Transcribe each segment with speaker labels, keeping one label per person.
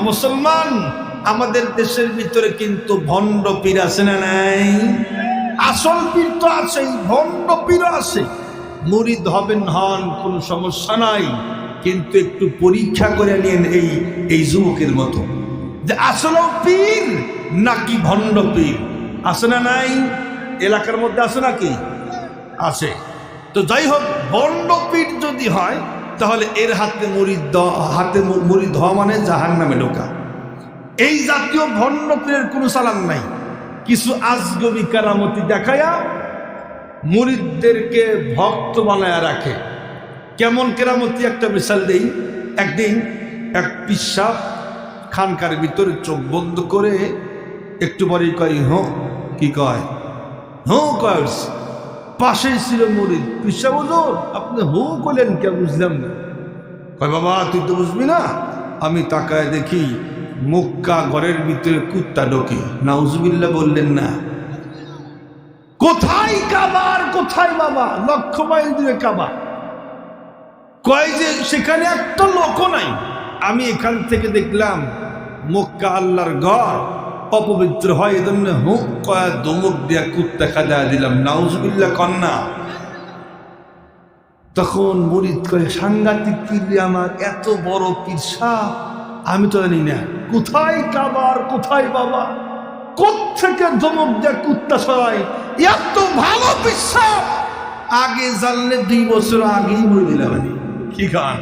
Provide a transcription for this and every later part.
Speaker 1: মুসলমান, আমাদের দেশের ভিতরে কিন্তু ভণ্ড পীর আছে না নাই? আসল পীর তো আছেই, ভণ্ড পীর আছে। মুরিদ হবেন হন, কোনো সমস্যা নাই। কিন্তু একটু পরীক্ষা করে নিন এই এই যুবকের মতো। যে আসল পীর নাকি ভণ্ড পীর? আছে না নাই? এলাকার মধ্যে আছে নাকি? আছে। তো যাই হোক বন্ড পীর যদি হয় তাহলে এর হাতে মুড়ি হাতে মুড়ি ধোয়া মানে জাহান নামে ঢোকা। এই জাতীয় ভণ্ড পীরের কোনো চালান নাই। কিছু আজগবি কারামতি দেখায়া মুরিদদেরকে ভক্ত বানায়া রাখে। কেমন কেরামতি একটা মিশাল দেই। একদিন এক পিসাব খানকার ভিতরে চোখ বন্ধ করে একটু পরেই কয় হো কি কয়? হো কয় পাশেই ছিল মুরিদ। পিসা হুজুর আপনি হু করলেন কে বুঝলাম না। কয় বাবা তুই তো বুঝবি না? আমি তাকায় দেখি মুক্কা ঘরের ভিতরে কুত্তা ঢোকে। নাউজুবিল্লা বললেন না। কোথায় কাবার? কোথায় বাবা? লক্ষ মাইল দূরে কাবা। কয় যে সেখানে একটা লোক নাই। আমি এখান থেকে দেখলাম মক্কা আল্লাহর ঘর। অপবিত্র হয়, এজন্য হুক কয়া দমক দিয়া কুত্তা খাজা দিলাম। নাউজবিল্লা কন্যা। তখন মরিদ করে সাংঘাতিক পীর আমার, এত বড় পিসা আমি তো জানি না, কোথায় কাবার, কোথায় বাবা? কোথেকে দমক দিয়া কুত্তা সরাই এত ভালো পিসা আগে জানলে দুই বছর আগেই মরে দিলাম আমি। কি গান?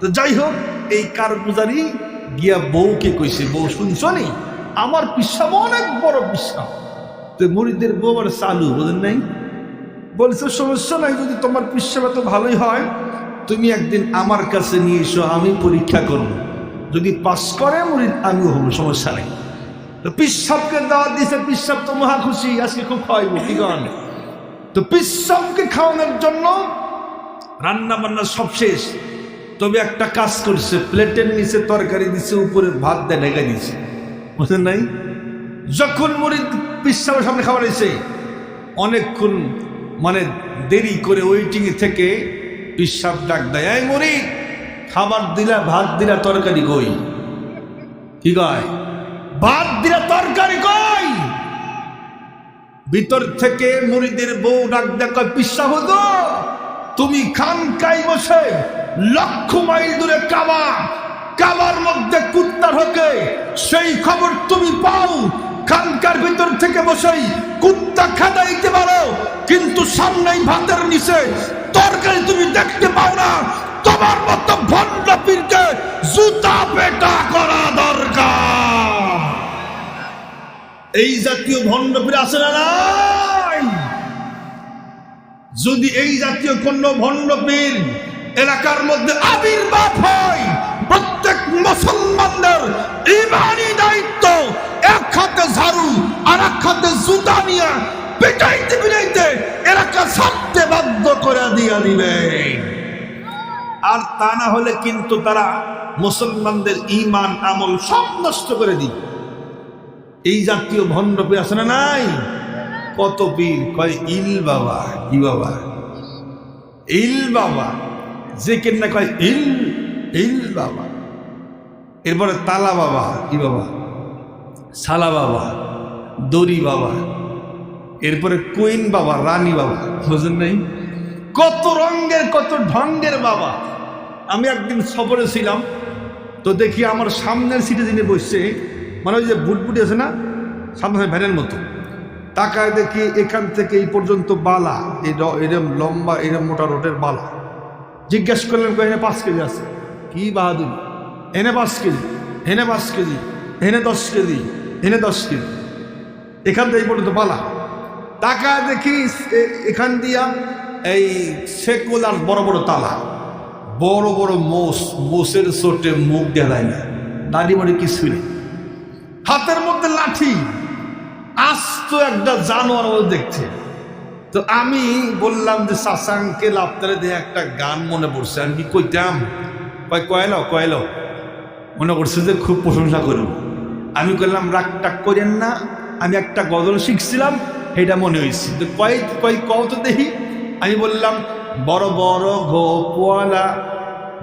Speaker 1: তো যাই হোক, এই কারগুজারি গিয়া বউকে কইছে, বউ শুনছ নি? আমার পিসাব অনেক বড় পিসাব তো মুড়িদের বউ আর চালু বোঝেন নাই? বলছে সমস্যা নাই যদি তোমার পিসাব এত ভালোই হয় তুমি একদিন আমার কাছে নিয়ে এসো আমি পরীক্ষা করব। যদি পাস করে মুড়িদ আমিও হব সমস্যা নেই। তো পিসাবকে দাওয়া দিয়েছে পিসাব তো মহা খুশি আজকে খুব খাওয়াইবো কি গান তো পিসাবকে খাওয়ানোর জন্য রান্না বান্না সব শেষ। তবে একটা কাজ করছে প্লেটের নিচে তরকারি দিছে উপরে ভাত দেয় ঢেকে দিছে। বুঝলেন নাই? যখন মরিদ পিসাবের সামনে খাবার এসে অনেকক্ষণ মানে দেরি করে ওয়েটিং থেকে পিসাব ডাক দেয়, এই মরি খাবার দিলা, ভাত দিলা, তরকারি কই? কি কয়? ভাত দিলা, তরকারি কই? ভিতর থেকে মুড়িদের বউ ডাক দেখা পিসা হতো তুমি খান খানকাই বসে লক্ষ মাইল দূরে কাবা, কাবার কুত্তা ঢোকে সেই খবর তুমি পাও। খানকার ভিতর থেকে বসেই কুত্তা খাদাইতে পারো, কিন্তু সামনেই ভাতের নিচে তরকারি তুমি দেখতে পাও না। তোমার মতো ভণ্ড পীরকে জুতা পেটা করা দরকার। এই জাতীয় ভণ্ড পীর আছে না নাই? যদি এই জাতীয় কোন ভণ্ড পীর এলাকার মধ্যে আবির্ভাব হয় প্রত্যেক মুসলমানদের ইমানি দায়িত্ব, এক হাতে ঝাড়ু আর এক হাতে জুতা নিয়ে পিটাইতে পিটাইতে এলাকা ছাড়তে বাধ্য করে দিয়া দিবে। আর তা না হলে কিন্তু তারা মুসলমানদের ইমান, আমল সব নষ্ট করে দিবে। এই জাতীয় ভণ্ড পীর আছে না নাই? কত পীর? কয়, ইল বাবা, কি বাবা? ইল বাবা। যে কেন কয়, ইল ইল বাবা। এরপরে তালা বাবা কি বাবা? সালা বাবা দড়ি বাবা। এরপরে কুইন বাবা রানী বাবা। বুঝলেন নাই? কত রঙের কত ঢঙ্গের বাবা। আমি একদিন সফরে ছিলাম তো দেখি আমার সামনের সিটে যিনি বসছে মানে ওই যে বুটবুটি আছে না সামনে ভ্যানের মতো তাকায় দেখি এখান থেকে এই পর্যন্ত বালা এই এরম লম্বা এরম মোটা রোডের বালা। জিজ্ঞেস করলেন কই, এনে পাঁচ কেজি আছে? কি বাহাদুরি? এনে পাঁচ কেজি, এনে পাঁচ কেজি, এনে দশ কেজি, এনে দশ কেজি। এখান থেকে পর্যন্ত বালা তাকায় দেখি এখান দিয়া এই সেকুলার বড় বড় তালা। বড় বড় মোষ, মোষের চোটে মুখ দেখায় না। দাড়ি মাড়ি কিছুই নেই। হাতের মধ্যে লাঠি। আস্ত একটা জানোয়ার মতো দেখছে। তো আমি বললাম যে সাসাংকে লাপ্তারে দিয়ে একটা গান মনে পড়ছে। আমি কি কইতাম? কয় কয়লো কয়লো মনে করছে যে খুব প্রশংসা করব আমি করলাম রাগ টাক করেন না। আমি একটা গজল শিখছিলাম এটা মনে হয়েছে তো কয় কয় কত দেখি। আমি বললাম, বড় বড় গোপওয়ালা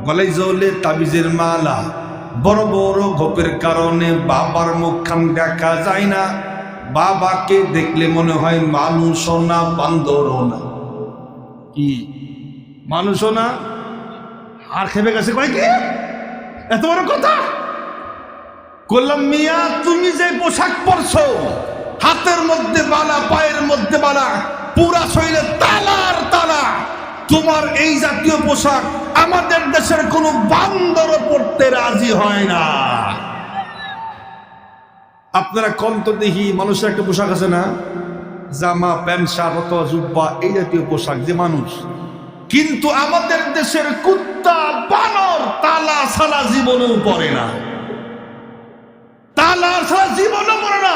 Speaker 1: গলায় জলে তাবিজের মালা। বড় বড় গোপের কারণে বাবার মুখখান দেখা যায় না। বাবাকে দেখলে মনে হয় মানুষও না, বান্দরও না। কি? মানুষও না? আর খেপে গেছে কয় কি? এত বড় কথা? করলাম মিয়া, তুমি যে পোশাক পরছো, হাতের মধ্যে বালা, পায়ের মধ্যে বালা, পুরা শরীরে তালার তালা, তোমার এই জাতীয় পোশাক আমাদের দেশের কোনো বান্দর পড়তে রাজি হয় না। আপনারা কম তো দেখি মানুষের একটা পোশাক আছে না? জামা, প্যান্ট, শার্ট জুব্বা, এই জাতীয় পোশাক, যে মানুষ কিন্তু আমাদের দেশের কুত্তা, বানর তালা সালা জীবনেও পড়ে না। তালা সালা জীবনও পড়ে না।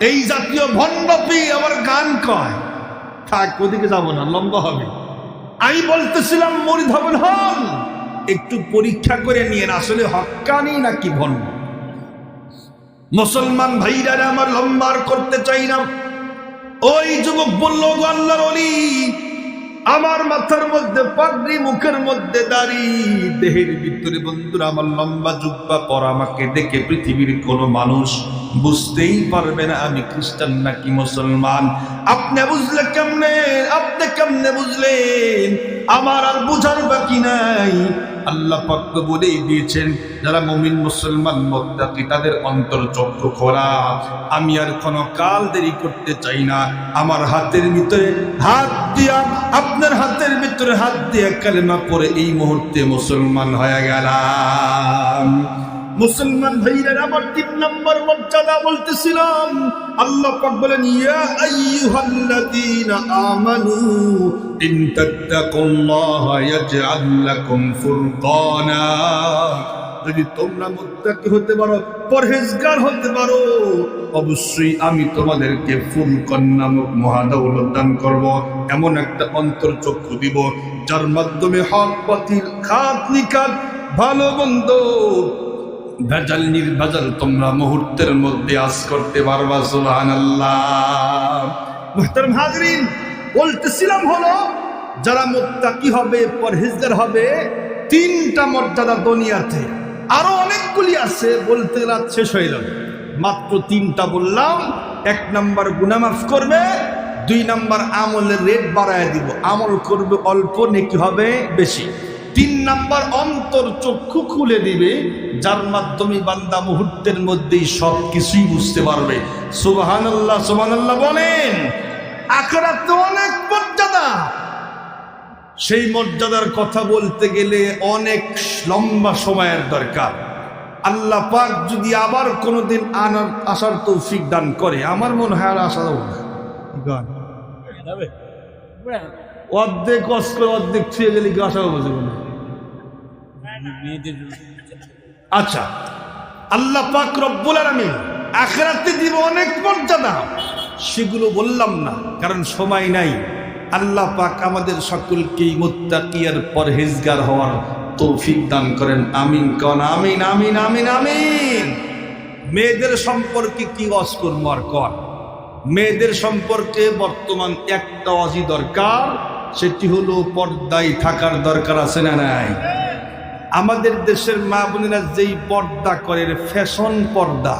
Speaker 1: এই জাতীয় ভণ্ডপি আমার গান কয়। থাক, ওদিকে যাব না, লম্বা হবে। আমি বলতেছিলাম, মরিদ হবেন, হন। একটু পরীক্ষা করে নিয়ে আসলে হক্কানি নাকি ভণ্ড? মুসলমান ভাইরা আমার লম্বার করতে চাই না। ওই যুবক বলল আল্লাহর অলি আমার মাথার মধ্যে, পাগড়ি মুখের মধ্যে দাড়ি। দেহের ভিতরে বন্ধুরা, আমার লম্বা জুব্বা পর আমাকে দেখে পৃথিবীর কোনো মানুষ বুঝতেই পারবে না, আমি খ্রিস্টান নাকি মুসলমান। আপনি বুঝলে কেমনে? আপনি কেমনে বুঝলেন? আমার আর বুঝার বাকি নাই। আল্লাহ পাক বলেই দিয়েছেন, যারা মমিন মুসলমান মোত্তাকি, তাদের অন্তর চক্র খোলা। আমি আর কোনো কাল দেরি করতে চাই না। আমার হাতের ভিতরে হাত দিয়া, আপনার হাতের ভিতরে হাত দিয়া কালেমা পরে এই মুহূর্তে মুসলমান হয়ে গেলাম। মুসলমান ভাইরা আমার তিন নম্বর মর্যাদা বলতেছিলাম। আল্লাহ পাক বলেন, ইয়া আইয়ুহাল্লাযীনা আমানু, ইন তাত্তাকুল্লাহা ইয়াজআল লাকুম ফুরকানা। যদি তোমরা মুত্তাকি হতে পারো, পরহেজগার হতে পারো, অবশ্যই আমি তোমাদেরকে ফুলকন নামক মহাদৌলত দান করব। এমন একটা অন্তর চক্ষু দিব, যার মাধ্যমে হক, বাতিল, খাত, নিকাত, ভালো, মন্দ ভেজাল নির্ভেজাল তোমরা মুহূর্তের মধ্যে আজ করতে পারবা মুহতারাম হাজরিন, বলতেছিলাম হলো, যারা মুত্তাকি হবে, পরহেজগার হবে, তিনটা মর্যাদা দুনিয়াতে আরও অনেকগুলি আছে বলতে রাত শেষ হয়ে যাবে। মাত্র তিনটা বললাম, এক নাম্বার গুনামাফ করবে, দুই নাম্বার আমলের রেট বাড়ায় দিব। আমল করবে অল্প, নেকি হবে বেশি। তিন নাম্বার অন্তর চক্ষু খুলে দিবে যার মাধ্যমে বান্দা মুহূর্তের মধ্যেই সব কিছুই বুঝতে পারবে। সুবাহান আল্লাহ সুবাহান আল্লাহ বলেন আখরাতে অনেক মর্যাদা। সেই মর্যাদার কথা বলতে গেলে অনেক লম্বা সময়ের দরকার। আল্লাহ পাক যদি আবার কোনোদিন আনার আসার তৌফিক দান করে আমার মনে হয় আর আসা যাব না। অর্ধেক অস্ত্র অর্ধেক ছুঁয়ে গেলে কি আসা হবে জীবনে? আচ্ছা আল্লাহ পাক রব্বুল আলামিন আখেরাতে দিব অনেক মর্যাদা। সেগুলো বললাম না কারণ সময় নাই। আল্লাহ পাক আমাদের সকলকেই মুত্তাকিয়ার পরহেজগার হওয়ার তৌফিক দান করেন। আমিন কন আমিন আমিন আমিন আমিন। মেয়েদের সম্পর্কে কি করব আর কর? মেয়েদের সম্পর্কে বর্তমান একটা অজি দরকার। সেটি হলো পর্দায় থাকার দরকার আছে না নাই? আমাদের দেশের মা বোনেরা যেই পর্দা করে ফ্যাশন পর্দা,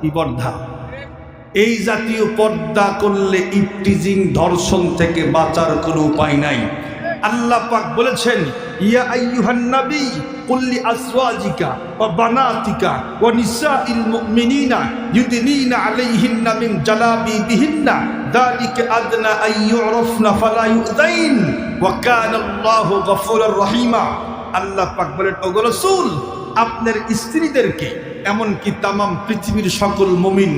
Speaker 1: কি পর্দা? এই জাতীয় পর্দা করলে ইফটিজিং ধর্ষণ থেকে বাঁচার কোনো উপায় নাই। আল্লাহ পাক বলেছেন, ইয়া আইয়ুহান নবী কুল্লি আসওয়াজিকা ওয়া বানাতিকা ওয়া নিসাইল মুমিনিনা ইউদনিনা আলাইহিন্না মিন জালাবিবিহিন্না যালিকা আদনা আন ফালা ইউযাইন ওয়া কানা আল্লাহু গফুরুর রহিমা। আল্লাহ পাক বলেন, ওগো রাসূল, আপনার স্ত্রীদেরকে, এমনকি তামাম পৃথিবীর সকল মুমিন,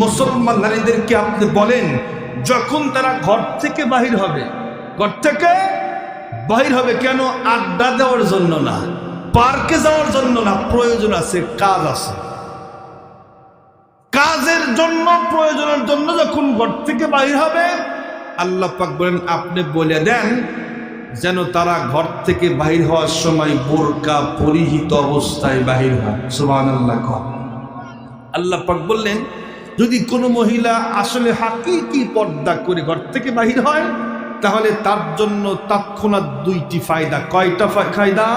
Speaker 1: মুসলমান নারীদেরকে আপনি বলেন, যখন তারা ঘর থেকে বাহির হবে, ঘর থেকে বাহির হবে কেন? আড্ডা দেওয়ার জন্য না, পার্কে যাওয়ার জন্য না, প্রয়োজন আছে, কাজ আছে। কাজের জন্য, প্রয়োজনের জন্য যখন ঘর থেকে বাহির হবে, আল্লাহ পাক বলেন, আপনি বলে দেন, যেন তারা ঘর থেকে বাহির হওয়ার সময় বোরকা পরিহিত অবস্থায় বাহির হয়। সুবাহ আল্লাহ আল্লাহ পাক বললেন, যদি কোনো মহিলা আসলে হাকিকি পর্দা করে ঘর থেকে বাহির হয় তাহলে তার জন্য তৎক্ষণাৎ দুইটি ফায়দা। কয়টা ফায়দা?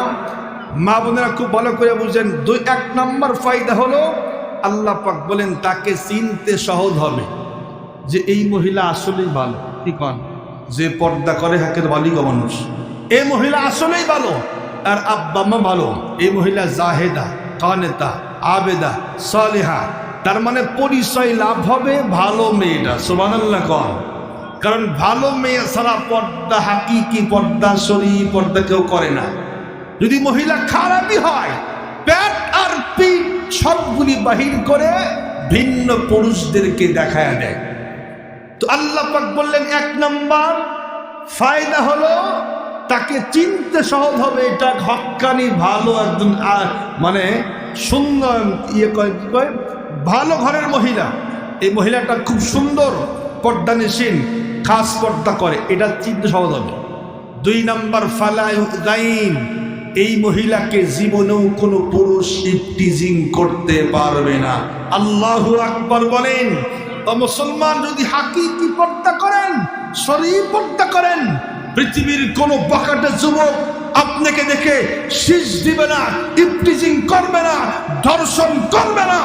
Speaker 1: মা বোনেরা খুব ভালো করে বুঝেন। দুই, এক নম্বর ফায়দা হলো আল্লাহ পাক বলেন, তাকে চিনতে সহজ হবে যে এই মহিলা আসলেই ভালো। কি কন? যে পর্দা করে হাকের বালিগ মানুষ। এই মহিলা আসলেই ভালো, আর আব্বা মা ভালো। এই মহিলা জাহেদা, কানেতা, আবেদা, সালেহা। তার মানে পরিচয় লাভ হবে ভালো মেয়েটা। সোমান আল্লাহ কন। কারণ ভালো মেয়ে ছাড়া পর্দা, হাকিকি, পর্দা শরী পর্দা কেউ করে না। যদি মহিলা খারাপই হয়, পেট আর পিঠ সবগুলি বাহির করে ভিন্ন পুরুষদেরকে দেখায় দেয়। তো আল্লাহ পাক বললেন, এক নম্বর ফায়দা হলো তাকে চিনতে সহজ হবে, এটা হক্কানি ভালো একজন মানে সুন্দর ইয়ে কয় কি ভালো ঘরের মহিলা। এই মহিলাটা খুব সুন্দর, পর্দা নিশীন খাস পর্দা করে, এটা চিনতে সহজ হবে। দুই নম্বর ফালাইন এই মহিলাকে জীবনেও কোনো পুরুষ ইফটিজিং করতে পারবে না। আল্লাহ আকবর বলেন মুসলমান, যদি হাকিকি পর্দা করেন, শরীর পর্দা করেন, পৃথিবীর কোন বকাটে যুবক আপনাকে দেখে শীষ দিবে না ইফটিজিং করবে না, ধর্ষণ করবে না।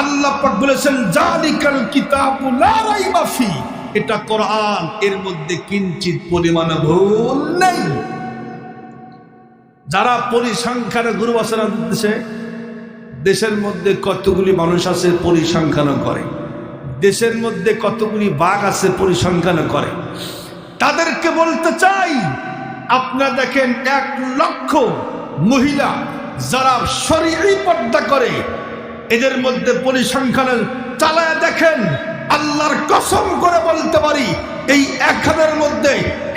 Speaker 1: আল্লাহ বলেছেন, জালিকাল কিতাবু রাইবা ফি। এটা কোরআন, এর মধ্যে কিঞ্চিত পরিমাণ ভুল নেই। যারা পরিসংখ্যান গুরু বাসনা দিতেছে দেশের মধ্যে কতগুলি মানুষ আছে পরিসংখ্যানও করে? দেশের মধ্যে কতগুলি বাঘ আছে পরিসংখ্যানও করে? তাদেরকে বলতে চাই, আপনারা দেখেন এক লক্ষ মহিলা যারা শরীরই পর্দা করে, এদের মধ্যে পরিসংখ্যান চালায় দেখেন আল্লাহর কসম করে বলতে পারি, এই হাজারের মধ্যে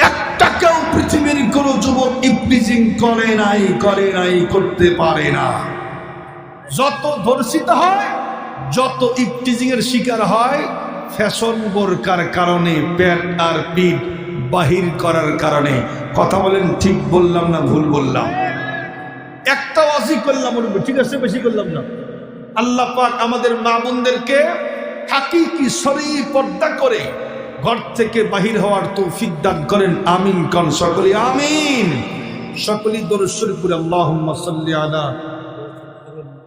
Speaker 1: একটা কেউ পৃথিবীর কোন যুবক ইপ্রিজিং করে নাই করে নাই, করতে পারে না। যত ধর্ষিত হয়, যত ইপটিজিং এর শিকার হয়, ফ্যাশন বোরকার কারণে, পেট আর পিঠ বাহির করার কারণে। কথা বলেন, ঠিক বললাম না ভুল বললাম? একটা অজি করলাম, ঠিক আছে, বেশি করলাম না। আল্লাহ পাক আমাদের মা বোনদেরকে হাকিকি শরীর পর্দা করে? ঘর থেকে বাহির হওয়ার তৌফিক দান করেন। আমিন কন সকলে। আমিন। সকলেই দরশ্বরপুর আল্লাহ সাল্লি আলা